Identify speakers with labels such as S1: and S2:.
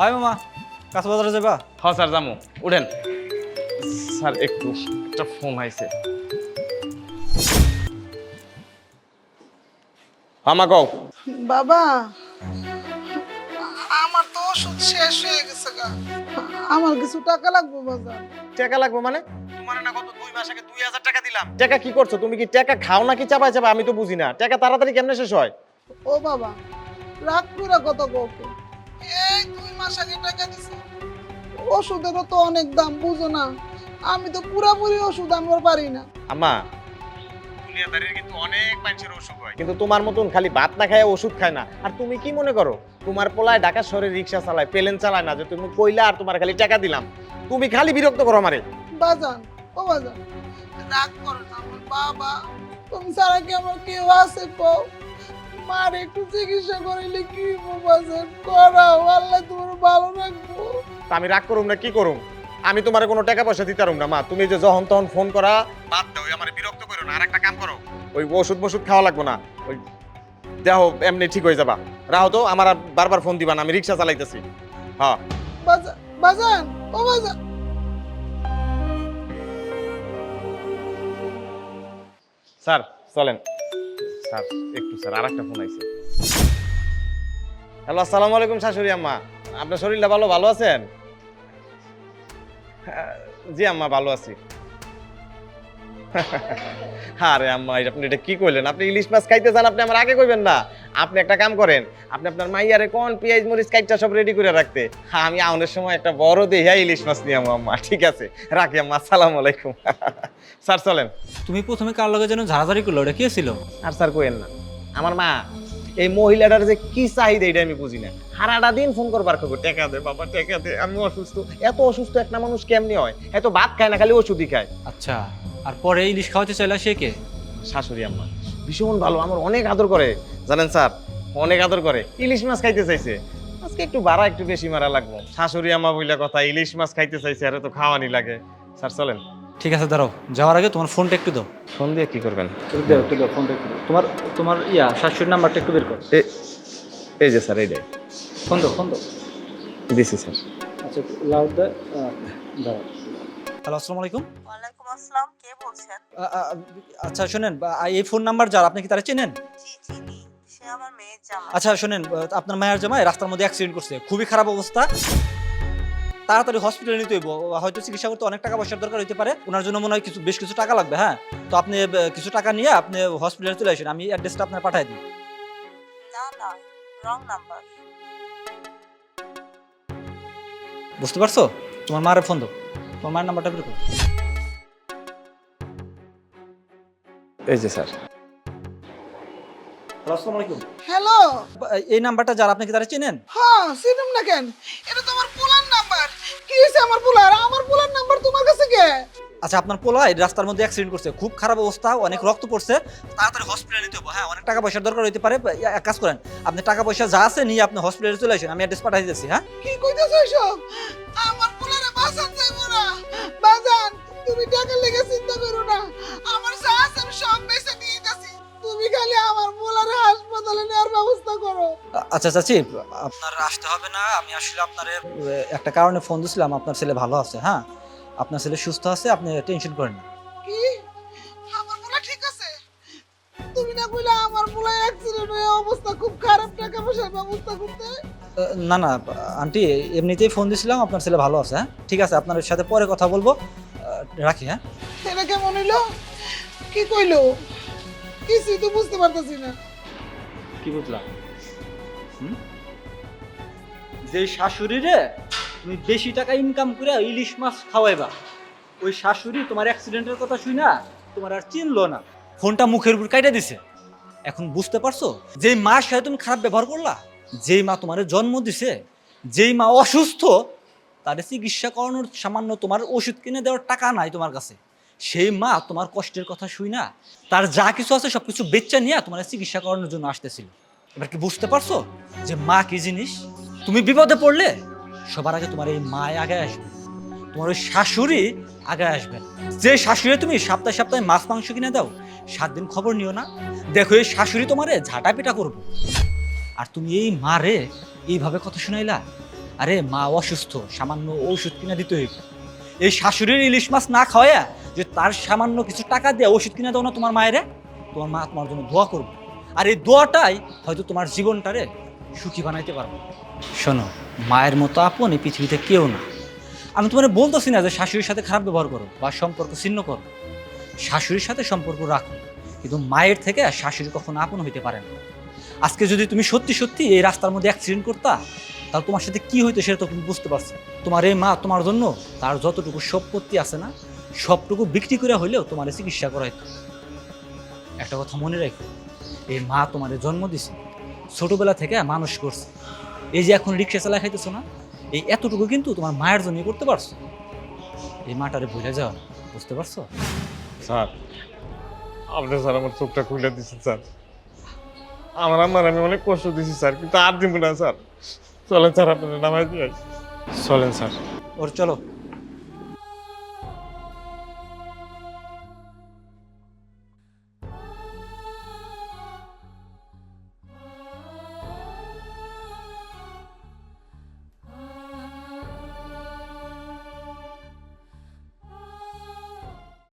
S1: আয় মামা কাঁচা বাজারে যাবা?
S2: হ্যাঁ স্যার জামু উঠেন। স্যার একটু একটা ফোন আইছে। আমা কও।
S3: বাবা আমার তো ওষুধ শেষ হয়ে গেছে গা। আমার কিছু টাকা লাগবে বাজার?
S2: টাকা লাগবে মানে? তোমার না কত দুই মাস আগে দুই হাজার টাকা দিলাম। টাকা কি করছ? তুমি কি টাকা খাও নাকি চাপাই চাপা আমি তো বুঝি না। টাকা তাড়াতাড়ি কেমনে শেষ হয়?
S3: ও বাবা রাগ করে কত গৌকে এই দুই মাস আগে টাকা দিছে। ওষুধেরও তো অনেক দাম বুঝো না। আমি তো পুরাপুরি ওষুধ আনবার পারি না।
S2: আম্মা। দুনিয়াদারির কিন্তু অনেক মানুষের অসুখ হয়। কিন্তু তোমার মতন খালি ভাত না খায় ওষুধ খায় না। আর তুমি কি মনে করো? তোমার পোলায় ঢাকা শহরে রিক্সা চালায় প্লেন চালায় না যে তুমি কইলা আর তোমার খালি টাকা দিলাম। তুমি খালি বিরক্ত করো আমারে।
S3: বাজান ও বাজান রাগ করো না আমার বাবা। তুমি ছাড়া কি আমার কেউ আছে কো মার একটু চিকিৎসা করিলে কি হইবো করাও আল্লাহ তোমার ভালো রাখব।
S2: আমি রাগ করুম না কি করুম? আমি তোমার কোনো টাকা পয়সা দিতে পারুম না মা। তুমি যে যখন তখন ফোন করা বাদ দাও আমার বিরক্ত করো না। আর একটা কাম করো ওই ওষুধ মষুধ খাওয়া লাগবে না। ওই দেহ এমনি ঠিক হয়ে যাবা। রাহো তো আমার বারবার ফোন দিবা না আমি রিক্সা চালাইতেছি। হ্যাঁ।
S3: বাজান ও বাজান
S2: স্যার চলেন। স্যার, একটু স্যার আর একটা ফোন আইছে। হ্যালো আসসালামু আলাইকুম শাশুড়ি আম্মা। আপনার শরীরটা ভালো ভালো আছেন? জি আম্মা, ভালো আছি। আরে আম্মা আপনি, এটা কি কইলেন? আপনি ইলিশ মাছ খাইতে চান আপনি আমার আগে কইবেন না। আপনি একটা কাম করেন আপনি আপনার মাইয়ারে কোন পেঁয়াজ মরিচ কাইটটা সব রেডি করে রাখতে। হ্যাঁ আমি আউনের সময় একটা বড় দেহিয়া ইলিশ মাছ নিয়ে আমো আম্মা। ঠিক আছে রাখি আম্মা আসসালামু আলাইকুম। স্যার চলেন।
S1: তুমি প্রথমে কার লগে যেন ঝাড়াঝাড়ি করল ওটা কে ছিল?
S2: আর স্যার কোয়েন না। আমার মা এই মহিলাটার যে কি চাহিদা এটা আমি বুঝি না। সারাটা দিন ফোন করবার খবর টেকা দে বাবা টেকা দে আমি অসুস্থ। এত অসুস্থ একটা মানুষ কেমনি হয়? এত ভাত খায় না খালি ওষুধই খায়।
S1: আচ্ছা আর পরে ইলিশ খাওয়াতে চাইলা সে কে?
S2: শাশুড়ি আম্মা। ভীষণ ভালো আমার অনেক আদর করে জানেন স্যার অনেক আদর করে। ইলিশ মাছ খাইতে চাইছে। আজকে একটু বাড়া একটু বেশি মারা লাগবো। শাশুড়ি আম্মা বইলা কথা ইলিশ মাছ খাইতে চাইছে আরে তো খাওয়ানি লাগে। স্যার চলেন।
S1: ঠিক আছে দাঁড়াও। যাওয়ার আগে তোমার ফোনটা একটু দাও।
S2: ফোন দিয়ে কি করবেন?
S1: দাও ফোনটা একটু তোমার তোমার ইয়া শাশুড়ির নাম্বারটা একটু বের করো।
S2: এ- এই যে স্যার এইটাই
S1: ফোন দাও ফোন দাও।
S2: দিছি স্যার।
S1: আচ্ছা লাউড দাঁড়াও। হ্যালো আসসালামু আলাইকুম।
S4: আসসালাম কে বলছেন?
S1: আচ্ছা শোনেন এই ফোন নাম্বার যার আপনি কি তারা চেনেন?
S4: জি চিনি সে আমার মেয়ের জামা
S1: আচ্ছা শোনেন আপনার মায়ের জামাই রাস্তার মধ্যে অ্যাক্সিডেন্ট করছে খুবই খারাপ অবস্থা। তাড়াতাড়ি হসপিটালে নিতে হইব হয়তো চিকিৎসা করতে অনেক টাকা পয়সার দরকার হতে পারে ওনার জন্য মনে হয় কিছু বেশ কিছু টাকা লাগবে হ্যাঁ? তো আপনি কিছু টাকা নিয়ে আপনি হসপিটালে চলে আসেন আমি অ্যাড্রেসটা আপনার পাঠিয়ে দিই।
S4: না না রং নাম্বার
S1: বুঝতে পারছ? তোমার মায়ের ফোন দাও। তোমার মায়ের নাম্বারটা বের করো।
S2: এই যে স্যার।
S1: হ্যালো আসসালামু আলাইকুম।
S3: হ্যালো।
S1: এই নাম্বারটা যার আপনি কি তারা চেনেন?
S3: হ্যাঁ সিনেম না কেন? এটা তো আমার পোলার নাম্বার। কি হয়েছে আমার পোলার? আমার পোলার নাম্বার তোমার কাছে কে?
S1: আচ্ছা আপনার পোলা এই রাস্তার মধ্যে অ্যাক্সিডেন্ট করছে খুব খারাপ অবস্থা অনেক রক্ত পড়ছে তাড়াতাড়ি হসপিটালে নিতে হবে। হ্যাঁ অনেক টাকা পয়সার দরকার হতে পারে এক কাজ করেন আপনি টাকা পয়সা যা আছে নিয়ে আপনি হসপিটালে চলে আসেন আমি অ্যাড্রেস পাঠিয়ে দিচ্ছি হ্যাঁ?
S3: কি কইতেছো এসব?
S1: আচ্ছা চাচি আপনার আসতে হবে না আমি আসলে আপনার একটা কারণে ফোন দিছিলাম আপনার ছেলে ভালো আছে হ্যাঁ? আপনার ছেলে সুস্থ আছে আপনি টেনশন করেন না।
S3: কি? আমার পোলা ঠিক আছে? তুমি না কইলা আমার পোলা অ্যাক্সিডেন্ট হয়ে অবস্থা খুব খারাপ টাকা পয়সার ব্যবস্থা করতে?
S1: না না আন্টি এমনিতেই ফোন দিছিলাম আপনার ছেলে ভালো আছে হ্যাঁ? ঠিক আছে আপনার সাথে পরে কথা বলব। রাখি হ্যাঁ?
S3: এটা কেমন হইল? কি কইলো? কিছুই তো বুঝতে পারতেছি না।
S1: কি বুঝলাম? যে শাশুড়িরে তুমি বেশি টাকা ইনকাম করে ইলিশ মাছ খাওয়াইবা, ওই শাশুড়ি তোমার অ্যাক্সিডেন্টের কথা শুই না তোমার আর চিনলো না। ফোনটা মুখের উপর কাইটা দিছে। এখন বুঝতে পারছ? যে মা সাথে তুমি খারাপ ব্যবহার করলা, যেই মা তোমার জন্ম দিছে, যেই মা অসুস্থ, তার চিকিৎসা করানোর সামান্য তোমার ওষুধ কিনে দেওয়ার টাকা নাই তোমার কাছে। সেই মা তোমার কষ্টের কথা শুই না তার যা কিছু আছে সব কিছু বেচ্চা নিয়ে তোমার চিকিৎসা করানোর জন্য আসতেছিল। এবার কি বুঝতে পারছ যে মা কি জিনিস? তুমি বিপদে পড়লে সবার আগে তোমার এই মা আগে আসবে। তোমার ওই শাশুড়ি আগে আসবে। যে শাশুড়ি তুমি সপ্তাহে সপ্তাহে মাছ, মাংস কিনে দাও, সাত দিন খবর নিও না। দেখো এই শাশুড়ি তোমারে ঝাঁটা পিটা করব। আর তুমি এই মারে এইভাবে কথা শুনাইলা, আরে মা অসুস্থ, সামান্য ঔষধ কিনা দিতে হইব। এই শাশুড়ির ইলিশ মাছ না খাওয়া যে তার সামান্য কিছু টাকা দিয়ে ওষুধ কিনে দাও না তোমার মায়েরে, তোমার মা তোমার জন্য দোয়া করবে। আর এই দোয়াটাই হয়তো তোমার জীবনটারে সুখী বানাইতে পারবে। শোনো, মায়ের মতো আপন এই পৃথিবীতে কেউ না। আমি তোমার বলতেছি না যে শাশুড়ির সাথে খারাপ ব্যবহার করো বা সম্পর্ক ছিন্ন করো। শাশুড়ির সাথে সম্পর্ক রাখো, কিন্তু মায়ের থেকে আর শাশুড়ি কখনো আপন হইতে পারে না। আজকে যদি তুমি সত্যি সত্যি এই রাস্তার মধ্যে অ্যাক্সিডেন্ট করতা, তাহলে তোমার সাথে কি হইতো সেটা তো তুমি বুঝতে পারছ। তোমার এই মা তোমার জন্য তার যতটুকু সম্পত্তি আছে না, সবটুকু বিক্রি করে হইলেও তোমার চিকিৎসা করাইতো। একটা কথা মনে রাখো এই মা তোমার জন্ম দিছে। ছোটবেলা থেকে মানুষ করছে। এই যে এখন রিক্সা চালা খাইতেছো না এই এতটুকু কিন্তু তোমার মায়ের জন্য করতে পারছ। এই মাটারে ভুলে যাও না বুঝতে পারছ?
S2: স্যার আপনি স্যার আমার চোখটা খুলে দিচ্ছেন স্যার। আমার আমার আমি অনেক কষ্ট দিছি স্যার কিন্তু আর দিব না স্যার। চলেন স্যার আপনার নামাই দিয়ে চলেন স্যার।
S1: ওর চলো।